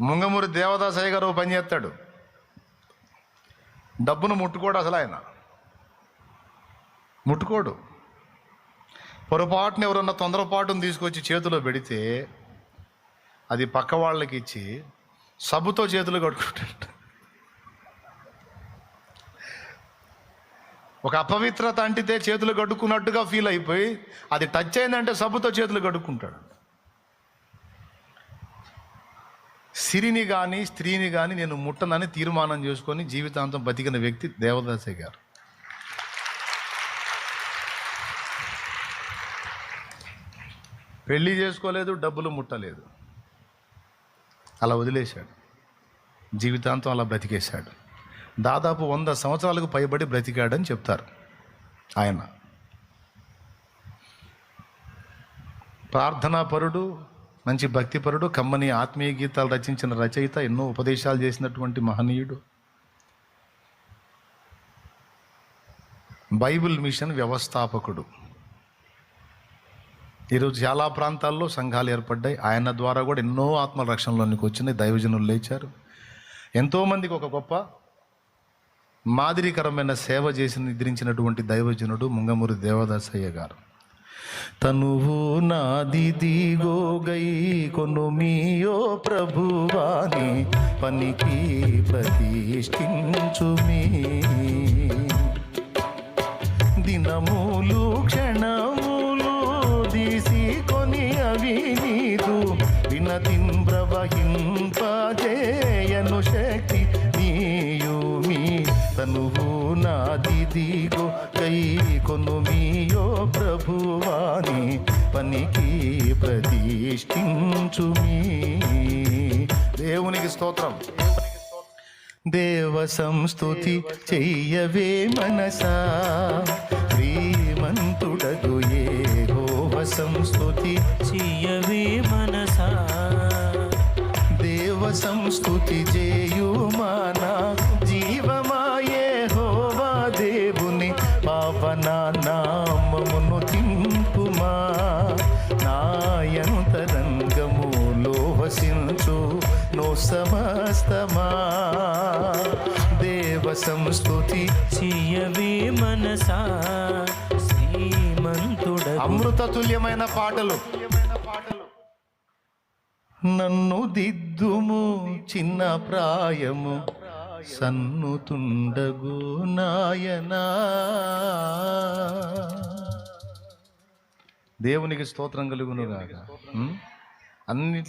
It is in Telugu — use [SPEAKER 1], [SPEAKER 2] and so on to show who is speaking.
[SPEAKER 1] ముంగమూరి దేవదాసయ్య గారు పనిచేస్తాడు పని చేస్తాడు. డబ్బును ముట్టుకోడు అసలు ఆయన. ముట్టుకోడు. పొరపాటున ఎవరన్నా తొందరపాటును తీసుకొచ్చి చేతిలో పెడితే అది పక్క వాళ్ళకి ఇచ్చి సబ్బుతో చేతులు కట్టుకుంటాడు. ఒక అపవిత్రత అంటితే చేతులు కట్టుకున్నట్టుగా ఫీల్ అయిపోయి అది టచ్ అయిందంటే సబ్బుతో చేతులు కట్టుకుంటాడు సిరిని కానీ స్త్రీని కానీ నేను ముట్టనని తీర్మానం చేసుకొని జీవితాంతం బతికిన వ్యక్తి దేవదాసే గారు. పెళ్ళి చేసుకోలేదు డబ్బులు ముట్టలేదు. అలా వదిలేశాడు. జీవితాంతం అలా బ్రతికేశాడు. దాదాపు వంద సంవత్సరాలకు పైబడి బ్రతికాడని చెప్తారు ఆయన. ప్రార్థనాపరుడు మంచి భక్తిపరుడు కమ్మని ఆత్మీయ గీతాలు రచించిన రచయిత ఎన్నో ఉపదేశాలు చేసినటువంటి మహనీయుడు. బైబిల్ మిషన్ వ్యవస్థాపకుడు. ఈరోజు చాలా ప్రాంతాల్లో సంఘాలు ఏర్పడ్డాయి. ఆయన ద్వారా కూడా ఎన్నో ఆత్మ రక్షణలోనికి వచ్చినాయి దైవజనులు లేచారు. ఎంతోమందికి ఒక గొప్ప మాదిరికరమైన సేవ చేసి నిద్రించినటువంటి దైవజనుడు ముంగమూరి దేవదాసయ్య గారు. తనువు నాది దిగోగై కొను మీయో ప్రభువాని పనికి ప్రతిష్ఠించుమీ దినములు క్షణములు దీసి కొని అవి నీదు వినతిం ప్రవహింపజే ఇదిగో కై కొను మీయో ప్రభువాని పనికి ప్రతిష్ఠించు మీ దేవునికి స్తోత్రం. దేవ సంస్థుతి చెయ్యవే మనసా. శ్రీమంతుడగు ఏ హోవ సంస్థుతి
[SPEAKER 2] చెయ్యవే మనసా.
[SPEAKER 1] దేవ సంస్థుతి చేయ సమస్తమా. దేవ సంస్తుతి
[SPEAKER 2] చెయ్యవే మనసా. శ్రీమంతుడ
[SPEAKER 1] అమృత తుల్యమైన పాటలు. నన్ను దిద్దుము చిన్న ప్రాయము. సన్నుతుండగు నాయనా. దేవునికి స్తోత్రం కలుగును గాక. అన్నిటి